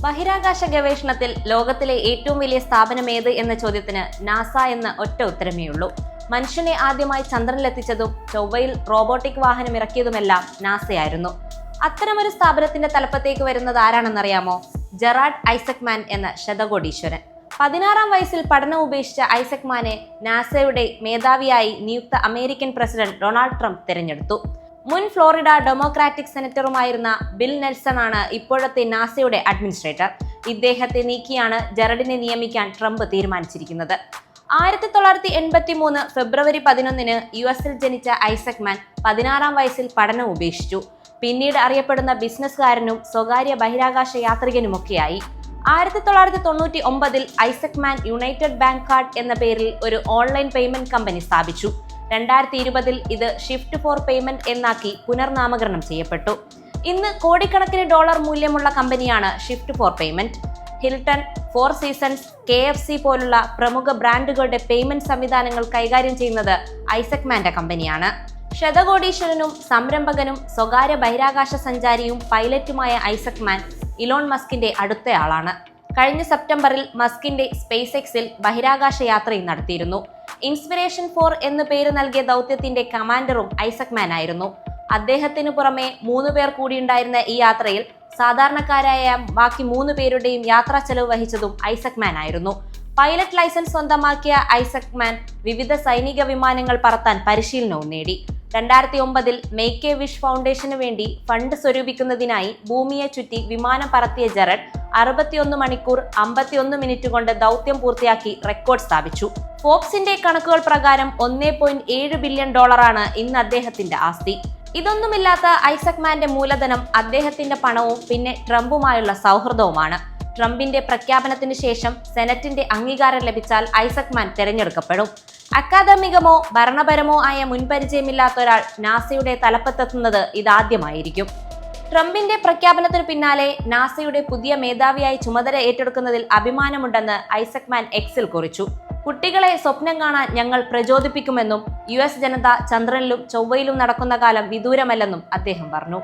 ബഹിരാകാശ ഗവേഷണത്തിൽ ലോകത്തിലെ ഏറ്റവും വലിയ സ്ഥാപനം ഏത് എന്ന ചോദ്യത്തിന് നാസ എന്ന ഒറ്റ ഉത്തരമേ ഉള്ളൂ. മനുഷ്യനെ ആദ്യമായി ചന്ദ്രനിലെത്തിച്ചതും ചൊവ്വയിൽ റോബോട്ടിക് വാഹനം ഇറക്കിയതുമെല്ലാം നാസയായിരുന്നു. അത്തരമൊരു സ്ഥാപനത്തിന്റെ തലപ്പത്തേക്ക് വരുന്നത് ആരാണെന്നറിയാമോ? ജെറാഡ് ഐസക്മാൻ എന്ന ശതകോടീശ്വരൻ. പതിനാറാം വയസ്സിൽ പഠനം ഉപേക്ഷിച്ച ഐസക്മാനെ നാസയുടെ മേധാവിയായി നിയുക്ത അമേരിക്കൻ പ്രസിഡന്റ് ഡൊണാൾഡ് ട്രംപ് തിരഞ്ഞെടുത്തു. മുൻ ഫ്ലോറിഡ ഡെമോക്രാറ്റിക് സെനറ്ററുമായിരുന്ന ബിൽ നെൽസൺ ആണ് ഇപ്പോഴത്തെ നാസയുടെ അഡ്മിനിസ്ട്രേറ്റർ. ഇദ്ദേഹത്തെ നീക്കിയാണ് ജെറഡിനെ നിയമിക്കാൻ ട്രംപ് തീരുമാനിച്ചിരിക്കുന്നത്. ആയിരത്തി തൊള്ളായിരത്തി എൺപത്തി മൂന്ന് ഫെബ്രുവരി പതിനൊന്നിന് യു എസിൽ ജനിച്ച ഐസക് മാൻ പതിനാറാം വയസ്സിൽ പഠനം ഉപേക്ഷിച്ചു. പിന്നീട് അറിയപ്പെടുന്ന ബിസിനസ്സുകാരനും സ്വകാര്യ ബഹിരാകാശ യാത്രികനുമൊക്കെയായി. ആയിരത്തി തൊള്ളായിരത്തി തൊണ്ണൂറ്റി ഒമ്പതിൽ Isaac Mann united bank card എന്ന പേരിൽ ഒരു ഓൺലൈൻ പേയ്മെന്റ് കമ്പനി സ്ഥാപിച്ചു. രണ്ടായിരത്തി ഇരുപതിൽ ഇത് ഷിഫ്റ്റ് ഫോർ പേയ്മെന്റ് എന്നാക്കി പുനർനാമകരണം ചെയ്യപ്പെട്ടു. ഇന്ന് കോടിക്കണക്കിന് ഡോളർ മൂല്യമുള്ള കമ്പനിയാണ് Shift four payment Hilton Four Seasons K F C പോലുള്ള പ്രമുഖ ബ്രാൻഡുകളുടെ പേയ്മെന്റ് സംവിധാനങ്ങൾ കൈകാര്യം ചെയ്യുന്നത് ഐസക് മാന്റെ കമ്പനിയാണ്. ശതകോടീശ്വരനും സംരംഭകനും സ്വകാര്യ ബഹിരാകാശ സഞ്ചാരിയും പൈലറ്റുമായ ഐസക് മാൻ ഇലോൺ മസ്കിന്റെ അടുത്തയാളാണ്. കഴിഞ്ഞ സെപ്റ്റംബറിൽ മസ്കിന്റെ സ്പേസ് എക്സിൽ ബഹിരാകാശ യാത്രയും നടത്തിയിരുന്നു. ഇൻസ്പിറേഷൻ ഫോർ എന്ന് പേര് നൽകിയ ദൗത്യത്തിന്റെ കമാൻഡറും ഐസക് മാൻ ആയിരുന്നു അദ്ദേഹത്തിനു പുറമെ മൂന്ന് പേർ കൂടിയുണ്ടായിരുന്ന ഈ യാത്രയിൽ സാധാരണക്കാരായ ബാക്കി മൂന്ന് പേരുടെയും യാത്രാ ചെലവ് വഹിച്ചതും ഐസക് മാൻ ആയിരുന്നു പൈലറ്റ് ലൈസൻസ് സ്വന്തമാക്കിയ ഐസക് മാൻ വിവിധ സൈനിക വിമാനങ്ങൾ പറത്താൻ പരിശീലനവും നേടി. രണ്ടായിരത്തി ഒമ്പതിൽ മേക്ക് എ വിഷ് ഫൗണ്ടേഷന് വേണ്ടി ഫണ്ട് സ്വരൂപിക്കുന്നതിനായി ഭൂമിയെ ചുറ്റി വിമാനം പറത്തിയ ജെറഡ് അറുപത്തിയൊന്ന് മണിക്കൂർ അമ്പത്തിയൊന്ന് മിനിറ്റ് കൊണ്ട് ദൗത്യം പൂർത്തിയാക്കി റെക്കോർഡ് സ്ഥാപിച്ചു. ഫോക്സിന്റെ കണക്കുകൾ പ്രകാരം ഒന്നേ പോയിന്റ് ഏഴ് ബില്യൺ ഡോളറാണ് ഇന്ന് അദ്ദേഹത്തിന്റെ ആസ്തി. ഇതൊന്നുമില്ലാത്ത ഐസക് മാന്റെ മൂലധനം അദ്ദേഹത്തിന്റെ പണവും പിന്നെ ട്രംപുമായുള്ള സൗഹൃദവുമാണ്. ട്രംപിന്റെ പ്രഖ്യാപനത്തിന് ശേഷം സെനറ്റിന്റെ അംഗീകാരം ലഭിച്ചാൽ ഐസക് മാൻ തെരഞ്ഞെടുക്കപ്പെടും. അക്കാദമികമോ ഭരണപരമോ ആയ മുൻപരിചയമില്ലാത്ത ഒരാൾ നാസയുടെ തലപ്പത്തെത്തുന്നത് ഇതാദ്യമായിരിക്കും. ട്രംപിന്റെ പ്രഖ്യാപനത്തിനു പിന്നാലെ നാസയുടെ പുതിയ മേധാവിയായി ചുമതല ഏറ്റെടുക്കുന്നതിൽ അഭിമാനമുണ്ടെന്ന് ഐസക് മാൻ എക്സിൽ കുറിച്ചു. കുട്ടികളെ സ്വപ്നം കാണാൻ ഞങ്ങൾ പ്രചോദിപ്പിക്കുമെന്നും യു എസ് ജനത ചന്ദ്രനിലും ചൊവ്വയിലും നടക്കുന്ന കാലം വിദൂരമല്ലെന്നും അദ്ദേഹം പറഞ്ഞു.